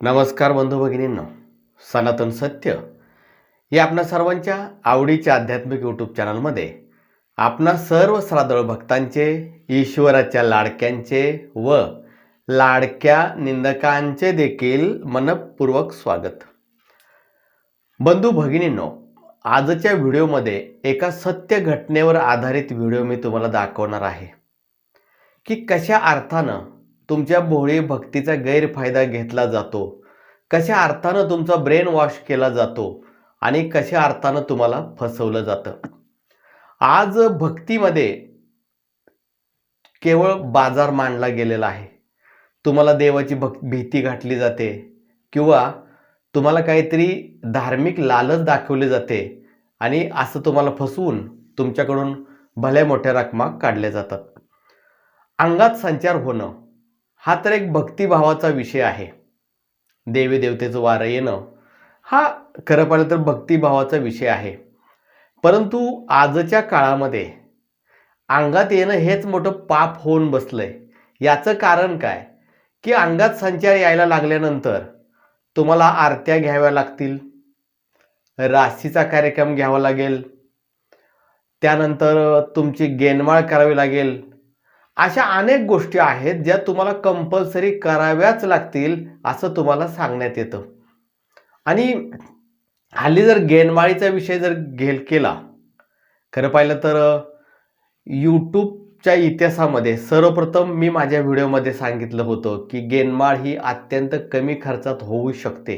नमस्कार बंधू भगिनींनो सनातन सत्य या आपणा सर्वांच्या आवडीच्या आध्यात्मिक यूट्यूब चॅनलमध्ये आपणा सर्व श्राद्धळ भक्तांचे ईश्वराच्या लाडक्यांचे व लाडक्या निंदकांचे देखील मनपूर्वक स्वागत. बंधू भगिनींनो आजच्या व्हिडिओमध्ये एका सत्य घटनेवर आधारित व्हिडिओ मी तुम्हाला दाखवणार आहे की कशा अर्थानं तुमच्या भोळी भक्तीचा गैरफायदा घेतला जातो. कशा अर्थानं तुमचा ब्रेन वॉश केला जातो आणि कशा अर्थानं तुम्हाला फसवलं जातं? आज भक्तीमध्ये केवळ बाजार मांडला गेलेला आहे. तुम्हाला देवाची भक् भीती घातली जाते किंवा तुम्हाला काहीतरी धार्मिक लालच दाखवली जाते आणि असं तुम्हाला फसवून तुमच्याकडून भल्या मोठ्या रकमा काढल्या जातात. अंगात संचार होणं हा तर एक भक्तिभावाचा विषय आहे. देवी देवतेचं वारं येणं हा खरं पाहिलं तर भक्तिभावाचा विषय आहे. परंतु आजच्या काळामध्ये अंगात येणं हेच मोठं पाप होऊन बसलंय. याचं कारण काय? की अंगात संचार यायला लागल्यानंतर तुम्हाला आरत्या घ्याव्या लागतील राशीचा कार्यक्रम घ्यावा लागेल त्यानंतर तुमची गेनमाळ करावी लागेल अशा अनेक गोष्टी आहेत ज्या तुम्हाला कंपल्सरी कराव्याच लागतील असं तुम्हाला सांगण्यात येतं. आणि हल्ली जर गेनमाळीचा विषय जर घेल केला खरं पाहिलं तर यूट्यूबच्या इतिहासामध्ये सर्वप्रथम मी माझ्या व्हिडिओमध्ये सांगितलं होतं की गेनमाळ ही अत्यंत कमी खर्चात होऊ शकते.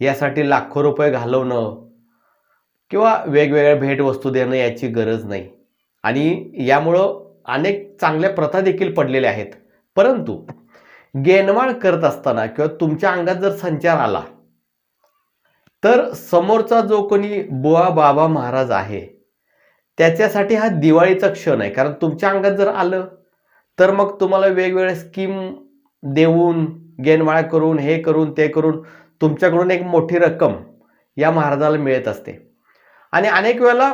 यासाठी लाखो रुपये घालवणं किंवा वेगवेगळ्या भेटवस्तू देणं याची गरज नाही. आणि यामुळं अनेक चांगल्या प्रथा देखील पडलेल्या आहेत. परंतु गेनमाळ करत असताना किंवा तुमच्या अंगात जर संचार आला तर समोरचा जो कोणी बुवा बाबा महाराज आहे त्याच्यासाठी हा दिवाळीचा क्षण आहे. कारण तुमच्या अंगात जर आलं तर मग तुम्हाला वेगवेगळ्या स्कीम देऊन गेनमाळा करून हे करून ते करून तुमच्याकडून एक मोठी रक्कम या महाराजाला मिळत असते. आणि अनेक वेळेला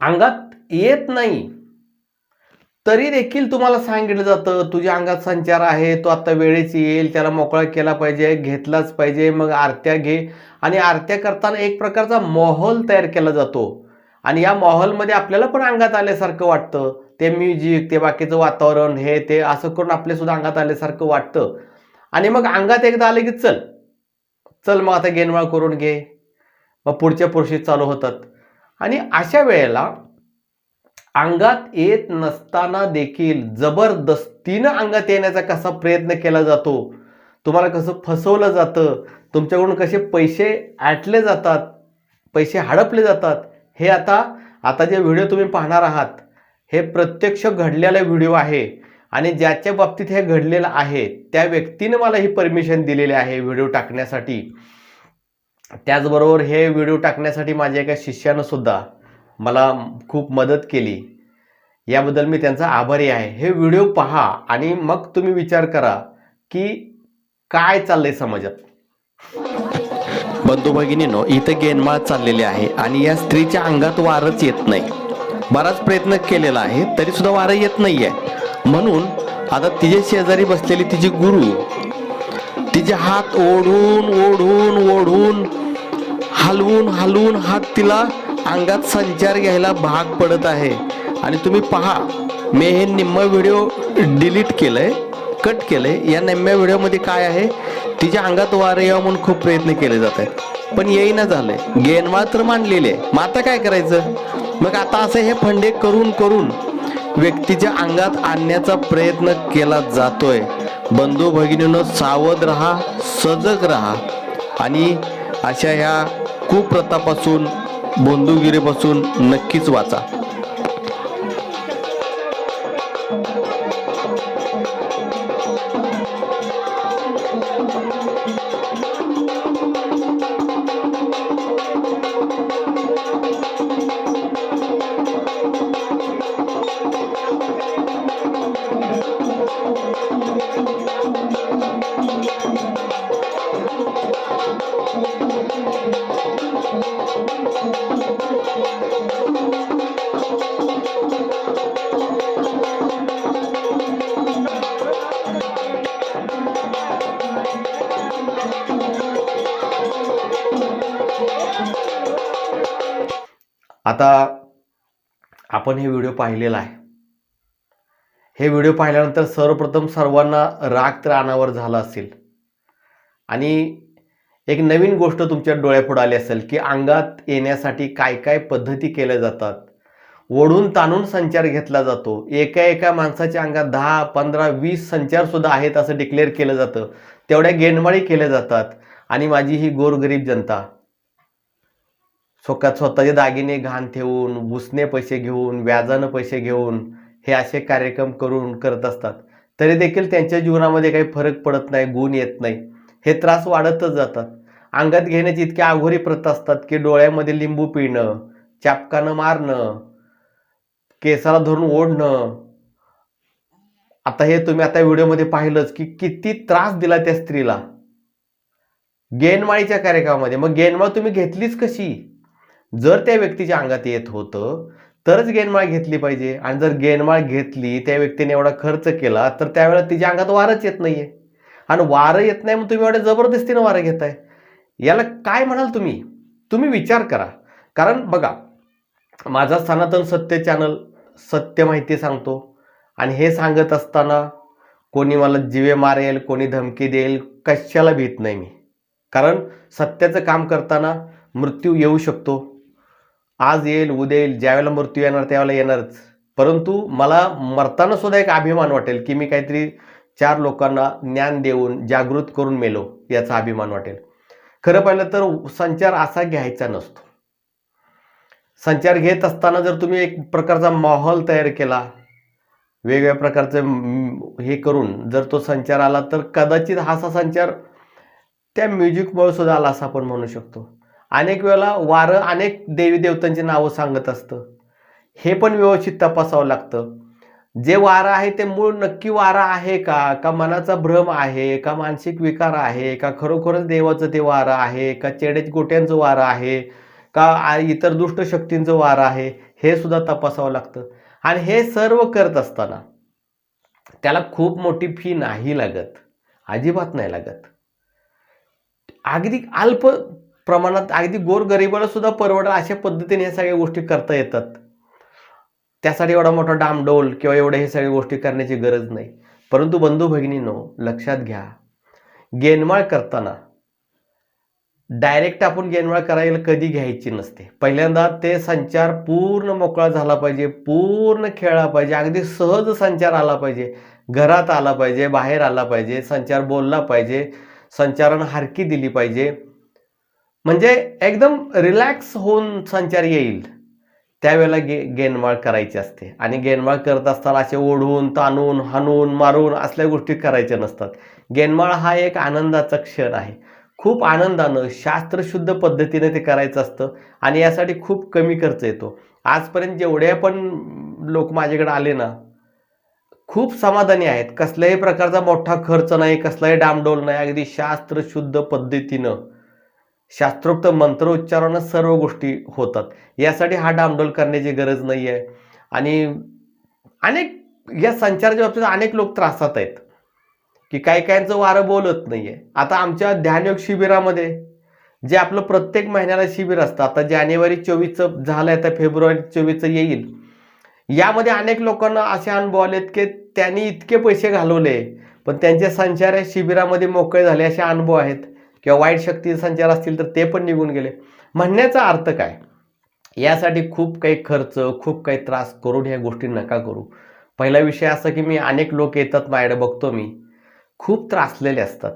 अंगात येत नाही तरी देखील तुम्हाला सांगितलं जातं तुझ्या अंगात संचार आहे तो आता वेळेच येईल त्याला मोकळा केला पाहिजे घेतलाच पाहिजे मग आरत्या घे. आणि आरत्या करताना एक प्रकारचा माहोल तयार केला जातो. आणि या माहोलमध्ये आपल्याला पण अंगात आल्यासारखं वाटतं. ते म्युझिक ते बाकीचं वातावरण हे ते असं करून आपल्यासुद्धा अंगात आल्यासारखं वाटतं. आणि मग अंगात एकदा आलं की चल. चल मग आता गेनवाळ करून घे. मग पुढच्या पुरुषी चालू होतात. आणि अशा वेळेला अंगात येत नसताना देखील जबरदस्तीनं अंगात येण्याचा कसा प्रयत्न केला जातो? तुम्हाला कसं फसवलं जातं? तुमच्याकडून कसे पैसे आटले जातात? पैसे हडपले जातात? हे आता आता जे व्हिडिओ तुम्ही पाहणार आहात हे प्रत्यक्ष घडलेला व्हिडिओ आहे आणि ज्याच्या बाबतीत हे घडलेलं आहे त्या व्यक्तीनं मला ही परमिशन दिलेली आहे व्हिडिओ टाकण्यासाठी. त्याचबरोबर हे व्हिडिओ टाकण्यासाठी माझ्या एका शिष्यानं सुद्धा मला खूप मदत केली. याबद्दल मी त्यांचा आभारी आहे. हे व्हिडिओ पहा आणि मग तुम्ही विचार करा की काय चाललंय समाजात. बंधू भगिनीनो इथं गेनमाळ चाललेली आहे आणि या स्त्रीच्या अंगात वारच येत नाही. बराच प्रयत्न केलेला आहे तरी सुद्धा वारं येत नाहीये. म्हणून आता तिचे शेजारी बसलेली तिची गुरु तिचे हात ओढून ओढून ओढून हलवून हलवून हात तिला अंगात संचार घ्यायला भाग पडत आहे. आणि तुम्ही पहा मी हे निम्म व्हिडिओ डिलीट केलंय कट केलंय. या निम्म्या व्हिडिओमध्ये काय आहे? तिच्या अंगात वारे यावं म्हणून खूप प्रयत्न केले जात आहेत. पण येईना झालंय. गेन मात्र मांडलेले मग आता काय करायचं? मग आता असं हे फंडे करून करून व्यक्तीच्या अंगात आणण्याचा प्रयत्न केला जातोय. बंधू भगिनीनं सावध राहा सजग राहा. आणि अशा ह्या कुप्रथापासून बंधुगिरीपासून नक्कीच वाचा. आता आपण हे व्हिडिओ पाहिलेला आहे. हे व्हिडिओ पाहिल्यानंतर सर्वप्रथम सर्वांना राग तर अनावर झाला असेल. आणि एक नवीन गोष्ट तुमच्या डोळ्यापुढे आली असेल की अंगात येण्यासाठी काय काय पद्धती केल्या जातात. ओढून ताणून संचार घेतला जातो. एका एका माणसाच्या अंगात दहा पंधरा वीस संचारसुद्धा आहेत असं डिक्लेअर केलं जातं. तेवढ्या गेंडमाळी केल्या जातात. आणि माझी ही गोरगरीब जनता स्वतः स्वतःचे दागिने घाण ठेवून उसने पैसे घेऊन व्याजानं पैसे घेऊन हे असे कार्यक्रम करून करत असतात. तरी देखील त्यांच्या जीवनामध्ये काही फरक पडत नाही गुण येत नाही. हे त्रास वाढतच जातात. अंगात घेण्याची इतक्या अघोरी प्रथा असतात की डोळ्यामध्ये लिंबू पिणं चापकानं मारणं केसाला धरून ओढणं. आता हे तुम्ही आता व्हिडिओमध्ये पाहिलंच की किती त्रास दिला त्या स्त्रीला. गेनमाळीच्या कार्यक्रमामध्ये. मग गेनमाळ तुम्ही घेतलीच कशी? जर त्या व्यक्तीच्या अंगात येत होतं तरच गेनमाळ घेतली पाहिजे. आणि जर गेनमाळ घेतली त्या व्यक्तीने एवढा खर्च केला तर त्यावेळेला तिच्या अंगात वारच येत नाहीये. आणि वारं येत नाही मग तुम्ही एवढ्या जबरदस्तीनं वारं घेताय. याला काय म्हणाल तुम्ही? तुम्ही विचार करा. कारण बघा माझा सनातन सत्य चॅनल सत्य माहिती सांगतो. आणि हे सांगत असताना कोणी मला जिवे मारेल कोणी धमकी देईल कशाला भीत नाही मी. कारण सत्याचं काम करताना मृत्यू येऊ शकतो. आज येईल उद्या येईल ज्यावेळेला मृत्यू येणार त्यावेळेला येणारच. परंतु मला मरताना सुद्धा एक अभिमान वाटेल की मी काहीतरी चार लोकांना ज्ञान देऊन जागृत करून मेलो याचा अभिमान वाटेल. खरं पाहिलं तर संचार असा घ्यायचा नसतो. संचार घेत असताना जर तुम्ही एक प्रकारचा माहोल तयार केला वेगवेगळ्या प्रकारचं हे करून जर तो संचार आला तर कदाचित हा असा संचार त्या म्युझिकमुळे सुद्धा आला असं आपण म्हणू शकतो. अनेक वेळेला वारं अनेक देवी देवतांची नावं सांगत असतं. हे पण व्यवस्थित तपासावं लागतं. जे वारं आहे ते मूळ नक्की वारं आहे का? का मनाचा भ्रम आहे? का मानसिक विकार आहे? का खरोखरच देवाचं ते वारं आहे? का चेडेच गोट्यांचं वारं आहे? का इतर दुष्ट शक्तींचं वारं आहे? हे सुद्धा तपासावं लागतं. आणि हे सर्व करत असताना त्याला खूप मोठी फी नाही लागत. अजिबात नाही लागत. अगदी अल्प प्रमाणात अगदी गोरगरिबाला सुद्धा परवडेल अशा पद्धतीने ह्या सगळ्या गोष्टी करता येतात. त्यासाठी एवढा मोठा डामडोल किंवा एवढ्या हे सगळ्या गोष्टी करण्याची गरज नाही. परंतु बंधू भगिनींनो लक्षात घ्या. गेनमाळ करताना डायरेक्ट आपण गेनमाळ करायला कधी घ्यायची नसते. पहिल्यांदा ते संचार पूर्ण मोकळा झाला पाहिजे पूर्ण खेळला पाहिजे अगदी सहज संचार आला पाहिजे. घरात आला पाहिजे बाहेर आला पाहिजे संचार बोलला पाहिजे संचारानं हारकी दिली पाहिजे. म्हणजे एकदम रिलॅक्स होऊन संचार येईल. त्यावेळेला गे गेनवाळ करायची असते. आणि गेनवाळ करत असताना असे ओढून ताणून हाणून मारून असल्या गोष्टी करायच्या नसतात. गेनमाळ हा एक आनंदाचा क्षण आहे. खूप आनंदानं शास्त्रशुद्ध पद्धतीने ते करायचं असतं आणि यासाठी खूप कमी खर्च येतो. आजपर्यंत जेवढे पण लोक माझ्याकडे आले ना खूप समाधानी आहेत. कसल्याही प्रकारचा मोठा खर्च नाही कसलाही डामडोल नाही. अगदी शास्त्रशुद्ध पद्धतीनं शास्त्रोक्त मंत्रोच्चारानं सर्व गोष्टी होतात. यासाठी हा डामडोल करण्याची गरज नाही आहे आणि अनेक या संचाराच्या बाबतीत अनेक लोक त्रासात आहेत. की काही काहींचं वारं बोलत नाही आहे आता आमच्या ध्यानयोग शिबिरामध्ये जे आपलं प्रत्येक महिन्याला शिबिर असतं आता जानेवारी चोवीसचं झालं आहे तर फेब्रुवारी चोवीसचं येईल. यामध्ये अनेक लोकांना असे अनुभव आलेत की त्यांनी इतके पैसे घालवले पण त्यांचे संचार या शिबिरामध्ये मोकळे झाले असे अनुभव आहेत. किंवा वाईट शक्ती संचार असतील तर ते पण निघून गेले. म्हणण्याचा अर्थ काय? यासाठी खूप काही खर्च खूप काही त्रास करून ह्या गोष्टी नका करू. पहिला विषय असा की मी अनेक लोक येतात माझ्याकडे बघतो मी. खूप त्रासलेले असतात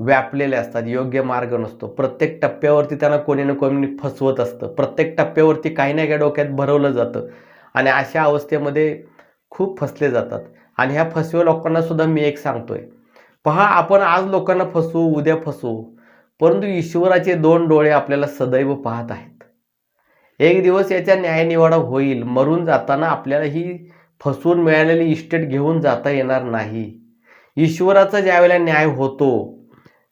व्यापलेले असतात योग्य मार्ग नसतो. प्रत्येक टप्प्यावरती त्यांना कोणी ना कोणी फसवत असतं. प्रत्येक टप्प्यावरती काही ना काही डोक्यात भरवलं जातं आणि अशा अवस्थेमध्ये खूप फसले जातात. आणि ह्या फसव्या लोकांना सुद्धा मी एक सांगतोय. पहा आपण आज लोकांना फसवू उद्या फसवू परंतु ईश्वराचे दोन डोळे आपल्याला सदैव पाहत आहेत. एक दिवस याचा न्यायनिवाडा होईल मरून जाताना आपल्याला ही फसवून मिळालेली इस्टेट घेऊन जाता येणार नाही. ईश्वराचा ज्यावेळेला न्याय होतो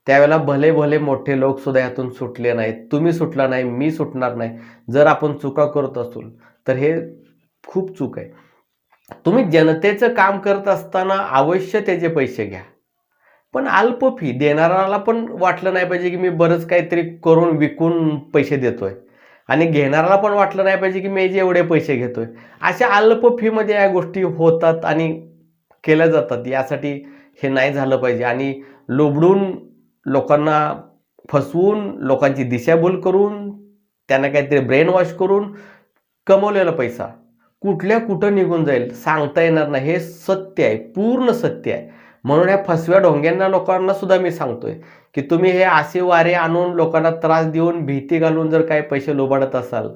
त्यावेळेला भले भले मोठे लोक सुद्धा यातून सुटले नाहीत. तुम्ही सुटला नाही मी सुटणार नाही. जर आपण चुका करत असू तर हे खूप चूक आहे. तुम्ही जनतेचं काम करत असताना अवश्य त्याचे पैसे घ्या. पण अल्प फी देणाऱ्याला पण वाटलं नाही पाहिजे की मी बरंच काहीतरी करून विकून पैसे देतोय. आणि घेणाऱ्याला पण वाटलं नाही पाहिजे की मी जे एवढे पैसे घेतोय. अशा अल्प फीमध्ये या गोष्टी होतात आणि केल्या जातात. यासाठी हे नाही झालं पाहिजे. आणि लोबडून लोकांना फसवून लोकांची दिशाभूल करून त्यांना काहीतरी ब्रेन वॉश करून कमवलेला पैसा कुठल्या कुठं निघून जाईल सांगता येणार नाही. हे सत्य आहे. पूर्ण सत्य आहे. म्हणून ह्या फसव्या ढोंग्यांना लोकांना सुद्धा मी सांगतोय की तुम्ही हे असे वारे आणून लोकांना त्रास देऊन भीती घालून जर काही पैसे लोबाडत असाल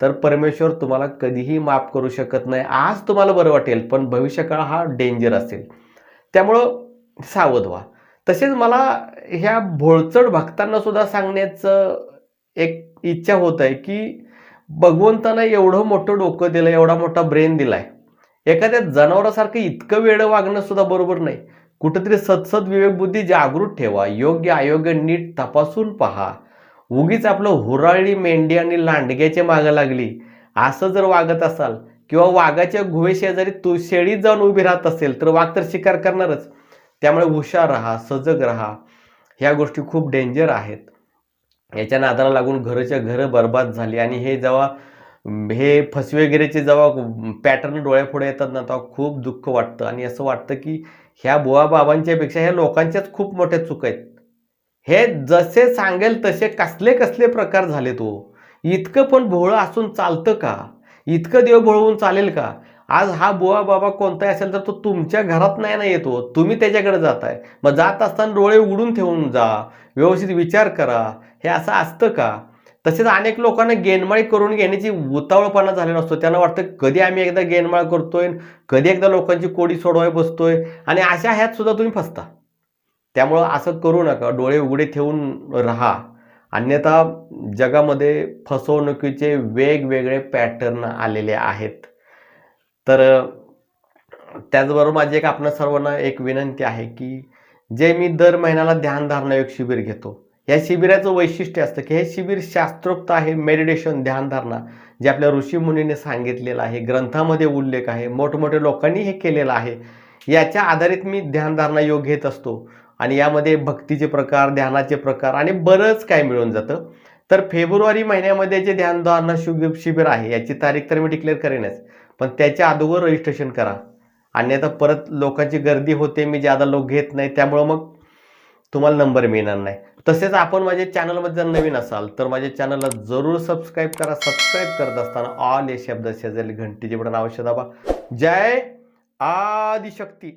तर परमेश्वर तुम्हाला कधीही माफ करू शकत नाही. आज तुम्हाला बरं वाटेल पण भविष्यकाळ हा डेंजर असेल. त्यामुळं सावध व्हा. तसेच मला ह्या भोळचड भक्तांना सुद्धा सांगण्याचं एक इच्छा होत आहे की भगवंतानं एवढं मोठं डोकं दिलं एवढा मोठा ब्रेन दिलाय. एखाद्या जनावरासारखं इतकं वेळ वागणं सुद्धा बरोबर नाही. कुठेतरी सतसत विवेकबुद्धी जागृत ठेवा. योग्य अयोग्य नीट तपासून पहा. उगीच आपलं हुराळी मेंढी आणि लांडग्याच्या मागं लागली. असं जर वागत असाल किंवा वाघाच्या गुहे शेजारी तू शेळीत जाऊन उभी राहत असेल तर वाघ तर शिकार करणारच. त्यामुळे हुशार राहा सजग राहा. ह्या गोष्टी खूप डेंजर आहेत. याच्या नादाला लागून घरच्या घरं बर्बाद झाली आणि हे जेव्हा हे फसवेगिरीचे जेव्हा पॅटर्न डोळ्यापुढे येतात ना तेव्हा खूप दुःख वाटतं. आणि असं वाटतं की ह्या बुवा पेक्षा ह्या लोकांच्याच खूप मोठ्या चूक आहेत. हे जसे सांगेल तसे कसले कसले प्रकार झाले तो हो. इतकं पण भोळं असून चालतं का? इतकं देव भोळवून चालेल का? आज हा बुवा बाबा कोणताही असेल तर तो तुमच्या घरात नाही ना येतो हो. तुम्ही त्याच्याकडे जाताय. मग जात असताना डोळे उघडून ठेवून जा. व्यवस्थित विचार करा. हे असं असतं का? तसेच अनेक लोकांना गेनमाळी करून घेण्याची उतावळपणा झालेला असतो. त्यांना वाटतं कधी आम्ही एकदा गेनमाळ करतोय कधी एकदा लोकांची कोडी सोडवाय बसतोय आणि अशा ह्यात सुद्धा तुम्ही फसता. त्यामुळं असं करू नका डोळे उघडे ठेवून राहा. अन्यथा जगामध्ये फसवणुकीचे वेगवेगळे पॅटर्न आलेले आहेत. तर त्याचबरोबर माझी एक आपणा सर्वांना एक विनंती आहे की जे मी दर महिन्याला ध्यानधारणा एक शिबिर घेतो या शिबिराचं वैशिष्ट्य असतं की हे शिबिर शास्त्रोक्त आहे मेडिटेशन ध्यानधारणा जे आपल्या ऋषीमुनीने सांगितलेलं आहे ग्रंथामध्ये उल्लेख आहे मोठमोठ्या लोकांनी हे केलेलं आहे. याच्या आधारित मी ध्यानधारणा योग घेत असतो आणि यामध्ये भक्तीचे प्रकार ध्यानाचे प्रकार आणि बरंच काय मिळून जातं. तर फेब्रुवारी महिन्यामध्ये जे ध्यानधारणा शुग शिबिर आहे याची तारीख तर मी डिक्लेअर करेनच पण त्याच्या अगोदर रजिस्ट्रेशन करा. अन्यथा परत लोकांची गर्दी होते मी ज्यादा लोक घेत नाही त्यामुळं मग तुम्हाला नंबर मिळणार नाही. तसेच आपण माझ्या चॅनलमध्ये जर नवीन असाल तर माझ्या चॅनलला जरूर सबस्क्राईब करा. सबस्क्राईब करत असताना ऑल या शब्द शेजारी घंटीचे बटन आवश्यक दाबा जय आदिशक्ती.